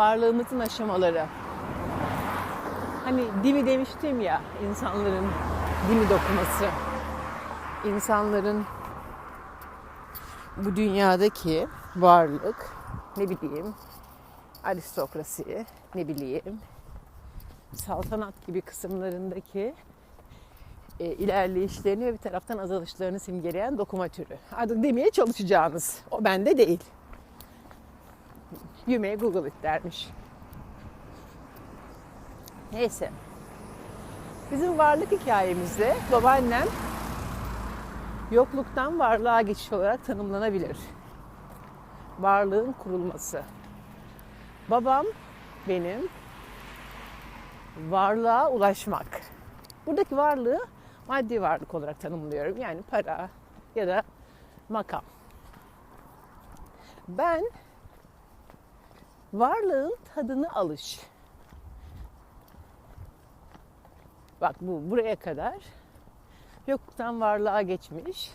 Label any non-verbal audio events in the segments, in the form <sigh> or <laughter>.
varlığımızın aşamaları. Hani dimi demiştim ya insanların dimi dokuması. İnsanların bu dünyadaki varlık ne bileyim aristokrasi ne bileyim saltanat gibi kısımlarındaki e, ilerleyişlerini ve bir taraftan azalışlarını simgeleyen dokuma türü. Artık demeye çalışacağınız. O bende değil. You may Google it dermiş. Neyse. Bizim varlık hikayemizde babaannem yokluktan varlığa geçiş olarak tanımlanabilir. Varlığın kurulması. Babam benim varlığa ulaşmak. Buradaki varlığı maddi varlık olarak tanımlıyorum. Yani para ya da makam. Ben varlığın tadını alış. Bak bu buraya kadar yoktan varlığa geçmiş.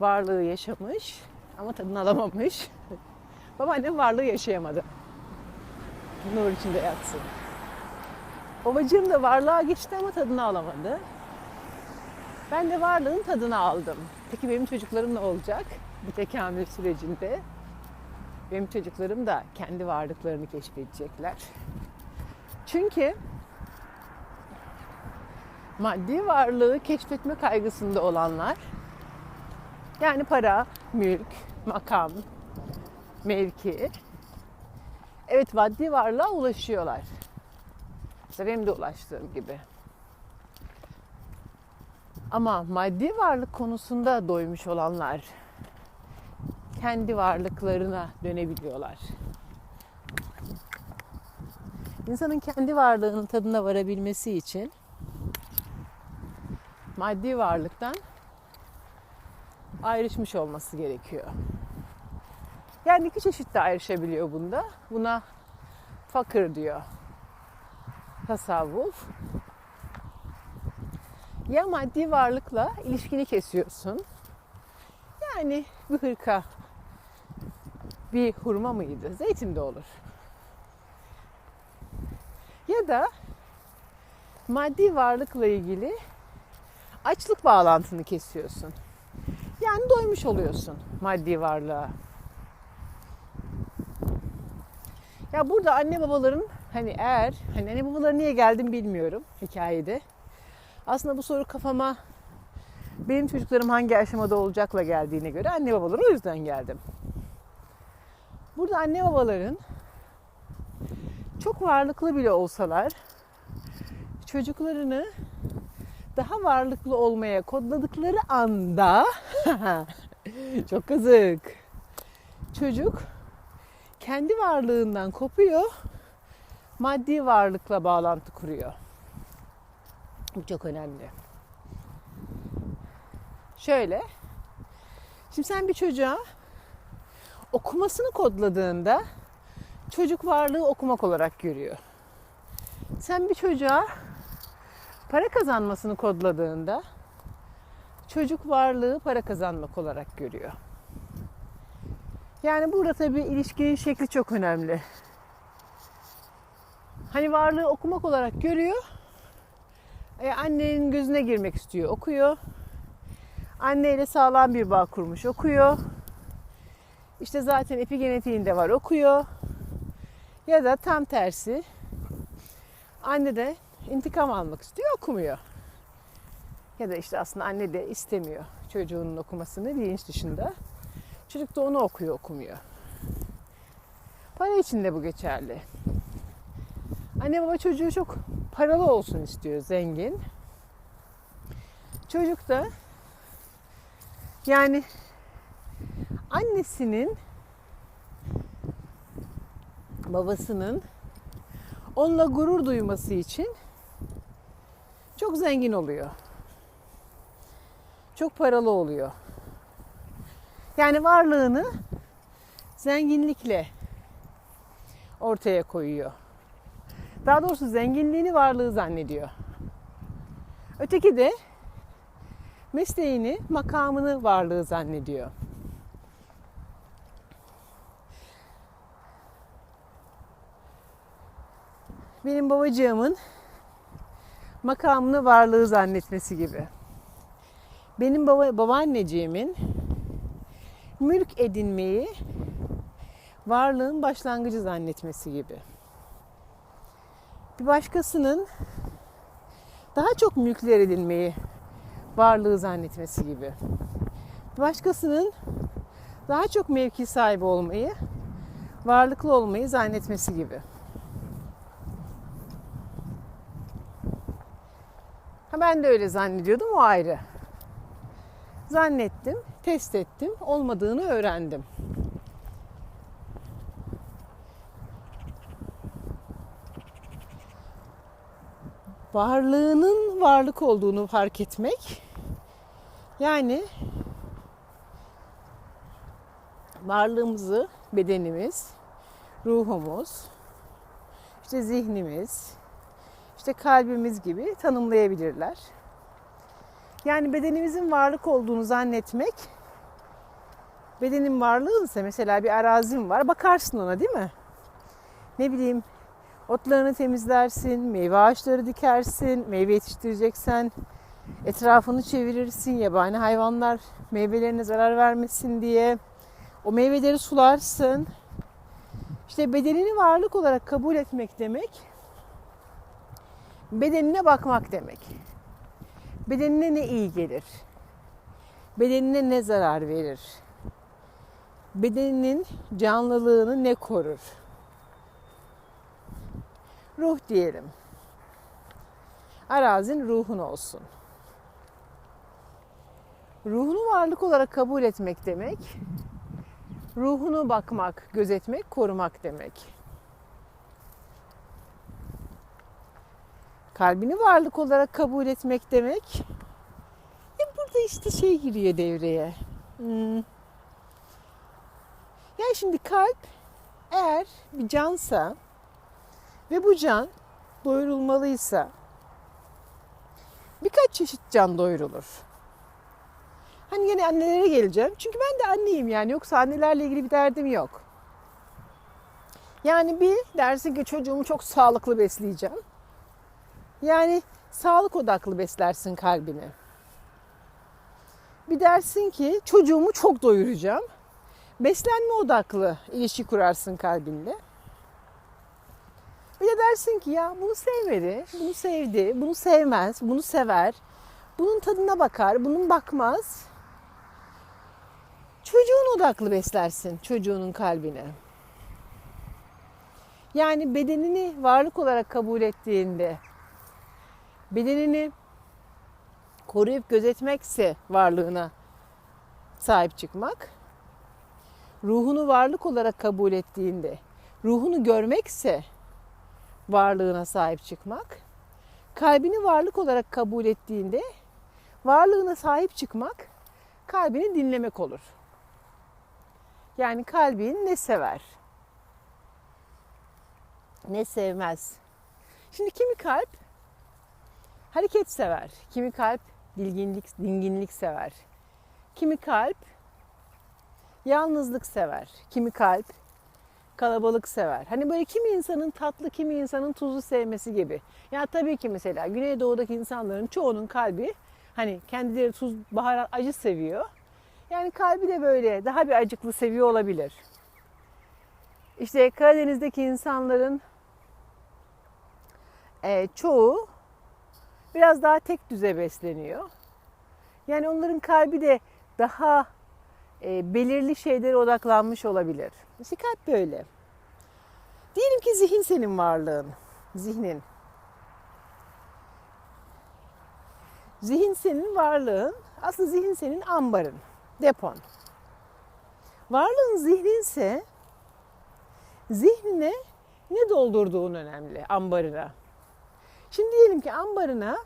Varlığı yaşamış ama tadını alamamış. <laughs> Babaannem varlığı yaşayamadı. Nur içinde yatsın. Babacığım da varlığa geçti ama tadını alamadı. Ben de varlığın tadını aldım. Peki benim çocuklarım ne olacak bu tekamül sürecinde? Benim çocuklarım da kendi varlıklarını keşfedecekler. Çünkü maddi varlığı keşfetme kaygısında olanlar yani para, mülk, makam, mevki evet maddi varlığa ulaşıyorlar. İşte benim de ulaştığım gibi. Ama maddi varlık konusunda doymuş olanlar kendi varlıklarına dönebiliyorlar. İnsanın kendi varlığının tadına varabilmesi için maddi varlıktan ayrışmış olması gerekiyor. Yani iki çeşit de ayrışabiliyor bunda. Buna fakir diyor. Tasavvuf. Ya maddi varlıkla ilişkini kesiyorsun. Yani bir hırka, bir hurma mıydı? Zeytin de olur. Ya da maddi varlıkla ilgili açlık bağlantını kesiyorsun. Yani doymuş oluyorsun maddi varlığa. Ya burada anne babaların hani eğer hani anne babaları niye geldim bilmiyorum hikayede. Aslında bu soru kafama benim çocuklarım hangi aşamada olacakla geldiğine göre anne babaları o yüzden geldim. Burada anne babaların çok varlıklı bile olsalar çocuklarını daha varlıklı olmaya kodladıkları anda <laughs> çok kızık. Çocuk kendi varlığından kopuyor, maddi varlıkla bağlantı kuruyor. Bu çok önemli. Şöyle, şimdi sen bir çocuğa okumasını kodladığında çocuk varlığı okumak olarak görüyor. Sen bir çocuğa para kazanmasını kodladığında çocuk varlığı para kazanmak olarak görüyor. Yani burada tabii ilişkinin şekli çok önemli. Hani varlığı okumak olarak görüyor. E, annenin gözüne girmek istiyor, okuyor. Anneyle sağlam bir bağ kurmuş, okuyor. İşte zaten epigenetiğinde var, okuyor. Ya da tam tersi. Anne de intikam almak istiyor, okumuyor. Ya da işte aslında anne de istemiyor çocuğunun okumasını bilinç dışında. Çocuk da onu okuyor, okumuyor. Para için de bu geçerli. Anne baba çocuğu çok paralı olsun istiyor, zengin. Çocuk da yani annesinin babasının onunla gurur duyması için çok zengin oluyor. Çok paralı oluyor. Yani varlığını zenginlikle ortaya koyuyor. Daha doğrusu zenginliğini varlığı zannediyor. Öteki de mesleğini, makamını varlığı zannediyor. Benim babacığımın makamını varlığı zannetmesi gibi. Benim baba, babaanneciğimin mülk edinmeyi varlığın başlangıcı zannetmesi gibi. Bir başkasının daha çok mülkler edinmeyi varlığı zannetmesi gibi. Bir başkasının daha çok mevki sahibi olmayı, varlıklı olmayı zannetmesi gibi. Ben de öyle zannediyordum o ayrı. Zannettim, test ettim, olmadığını öğrendim. Varlığının varlık olduğunu fark etmek yani varlığımızı bedenimiz, ruhumuz, işte zihnimiz, işte kalbimiz gibi tanımlayabilirler. Yani bedenimizin varlık olduğunu zannetmek, bedenin varlığınsa mesela bir arazim var, bakarsın ona değil mi? Ne bileyim otlarını temizlersin, meyve ağaçları dikersin, meyve yetiştireceksen etrafını çevirirsin, yabani hayvanlar meyvelerine zarar vermesin diye. O meyveleri sularsın. İşte bedenini varlık olarak kabul etmek demek, bedenine bakmak demek. Bedenine ne iyi gelir? Bedenine ne zarar verir? Bedeninin canlılığını ne korur? Ruh diyelim. Arazin ruhun olsun. Ruhunu varlık olarak kabul etmek demek, ruhunu bakmak, gözetmek, korumak demek. Kalbini varlık olarak kabul etmek demek. E burada işte şey giriyor devreye. Hmm. Yani şimdi kalp eğer bir cansa ve bu can doyurulmalıysa birkaç çeşit can doyurulur. Hani yine annelere geleceğim. Çünkü ben de anneyim yani. Yoksa annelerle ilgili bir derdim yok. Yani bir dersin ki çocuğumu çok sağlıklı besleyeceğim. Yani sağlık odaklı beslersin kalbini. Bir dersin ki çocuğumu çok doyuracağım. Beslenme odaklı ilişki kurarsın kalbinde. Bir de dersin ki ya bunu sevmedi, bunu sevdi, bunu sevmez, bunu sever. Bunun tadına bakar, bunun bakmaz. Çocuğun odaklı beslersin çocuğunun kalbini. Yani bedenini varlık olarak kabul ettiğinde, bedenini koruyup gözetmekse varlığına sahip çıkmak, ruhunu varlık olarak kabul ettiğinde, ruhunu görmekse varlığına sahip çıkmak, kalbini varlık olarak kabul ettiğinde varlığına sahip çıkmak kalbini dinlemek olur. Yani kalbin ne sever? Ne sevmez? Şimdi kimi kalp hareket sever, kimi kalp dilginlik, dinginlik sever. Kimi kalp yalnızlık sever, kimi kalp kalabalık sever. Hani böyle kimi insanın tatlı, kimi insanın tuzlu sevmesi gibi. Ya tabii ki mesela Güneydoğu'daki insanların çoğunun kalbi hani kendileri tuz, baharat, acı seviyor. Yani kalbi de böyle daha bir acıklı seviyor olabilir. İşte Karadeniz'deki insanların e, çoğu biraz daha tek düze besleniyor. Yani onların kalbi de daha e, belirli şeylere odaklanmış olabilir. Kalp böyle. Diyelim ki zihin senin varlığın, zihnin. Zihin senin varlığın, aslında zihin senin ambarın, depon. Varlığın zihninse zihnine ne doldurduğun önemli ambarına. Şimdi diyelim ki ambarına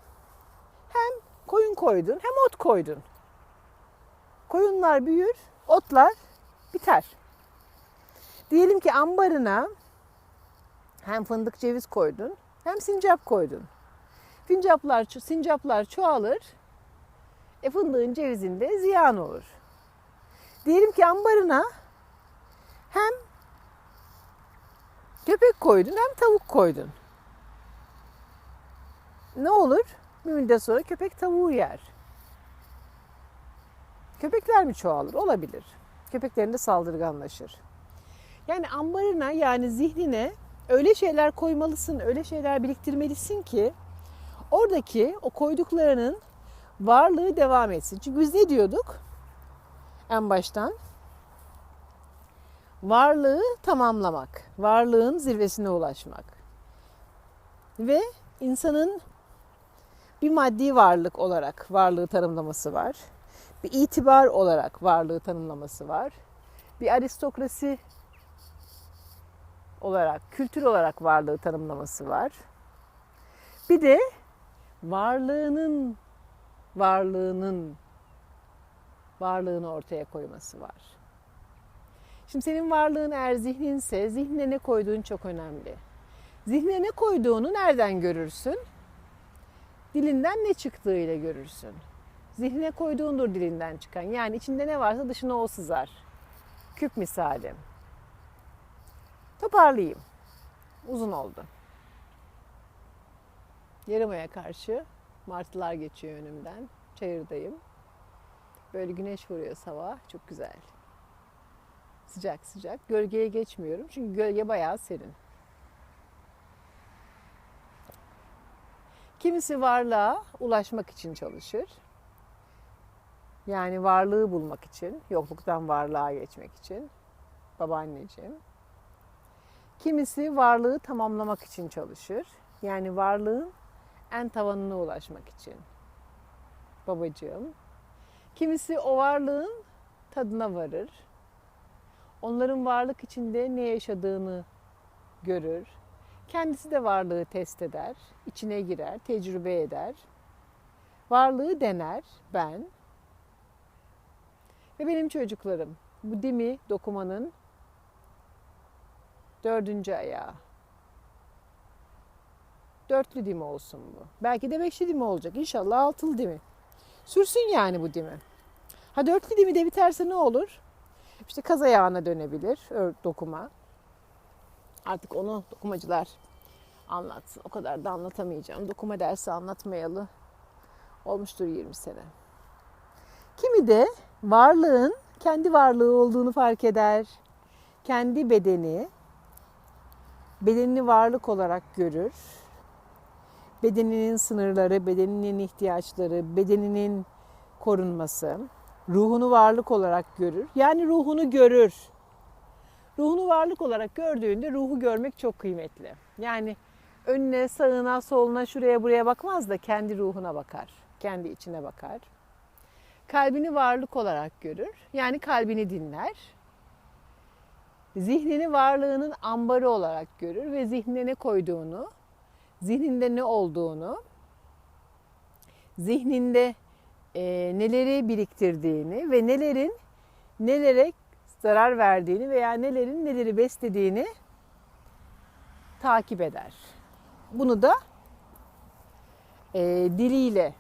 hem koyun koydun hem ot koydun. Koyunlar büyür, otlar biter. Diyelim ki ambarına hem fındık ceviz koydun hem sincap koydun. Sincaplar, sincaplar çoğalır. E fındığın cevizinde ziyan olur. Diyelim ki ambarına hem köpek koydun hem tavuk koydun. Ne olur? Bir müddet sonra köpek tavuğu yer. Köpekler mi çoğalır? Olabilir. Köpeklerin de saldırganlaşır. Yani ambarına yani zihnine öyle şeyler koymalısın, öyle şeyler biriktirmelisin ki oradaki o koyduklarının varlığı devam etsin. Çünkü biz ne diyorduk en baştan? Varlığı tamamlamak, varlığın zirvesine ulaşmak. Ve insanın bir maddi varlık olarak varlığı tanımlaması var. Bir itibar olarak varlığı tanımlaması var. Bir aristokrasi olarak, kültür olarak varlığı tanımlaması var. Bir de varlığının varlığının varlığını ortaya koyması var. Şimdi senin varlığın eğer zihninse zihnine ne koyduğun çok önemli. Zihnine ne koyduğunu nereden görürsün? Dilinden ne çıktığıyla görürsün. Zihnine koyduğundur dilinden çıkan. Yani içinde ne varsa dışına o sızar. Küp misali. Toparlayayım. Uzun oldu. Yarımaya karşı martılar geçiyor önümden. Çayırdayım. Böyle güneş vuruyor sabah. Çok güzel. Sıcak sıcak. Gölgeye geçmiyorum. Çünkü gölge bayağı serin. Kimisi varlığa ulaşmak için çalışır. Yani varlığı bulmak için, yokluktan varlığa geçmek için. Babaanneciğim. Kimisi varlığı tamamlamak için çalışır. Yani varlığın en tavanına ulaşmak için. Babacığım. Kimisi o varlığın tadına varır. Onların varlık içinde ne yaşadığını görür. Kendisi de varlığı test eder, içine girer, tecrübe eder. Varlığı dener ben. Ve benim çocuklarım bu dimi dokumanın dördüncü ayağı. Dörtlü dimi olsun bu. Belki de beşli dimi olacak. İnşallah altılı dimi. Sürsün yani bu dimi. Ha dörtlü dimi de biterse ne olur? İşte kaz ayağına dönebilir dokuma. Artık onu dokumacılar anlatsın. O kadar da anlatamayacağım. Dokuma dersi anlatmayalı olmuştur 20 sene. Kimi de varlığın kendi varlığı olduğunu fark eder. Kendi bedeni, bedenini varlık olarak görür. Bedeninin sınırları, bedeninin ihtiyaçları, bedeninin korunması, ruhunu varlık olarak görür. Yani ruhunu görür. Ruhunu varlık olarak gördüğünde ruhu görmek çok kıymetli. Yani önüne, sağına, soluna, şuraya buraya bakmaz da kendi ruhuna bakar. Kendi içine bakar. Kalbini varlık olarak görür. Yani kalbini dinler. Zihnini varlığının ambarı olarak görür ve zihnine ne koyduğunu, zihninde ne olduğunu, zihninde e, neleri biriktirdiğini ve nelerin nelere zarar verdiğini veya nelerin neleri beslediğini takip eder. Bunu da e, diliyle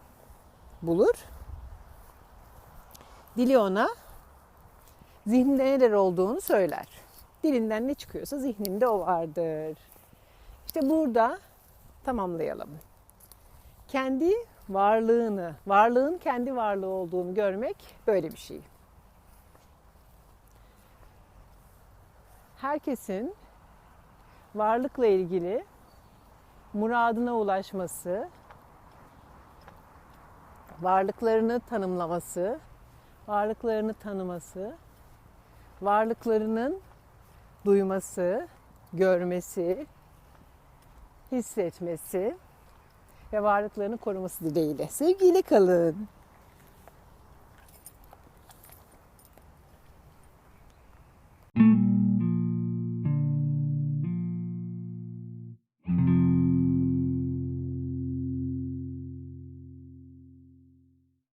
bulur. Dili ona zihninde neler olduğunu söyler. Dilinden ne çıkıyorsa zihninde o vardır. İşte burada tamamlayalım. Kendi varlığını, varlığın kendi varlığı olduğunu görmek böyle bir şey. Herkesin varlıkla ilgili muradına ulaşması, varlıklarını tanımlaması, varlıklarını tanıması, varlıklarının duyması, görmesi, hissetmesi ve varlıklarını koruması dileğiyle. Sevgiyle kalın.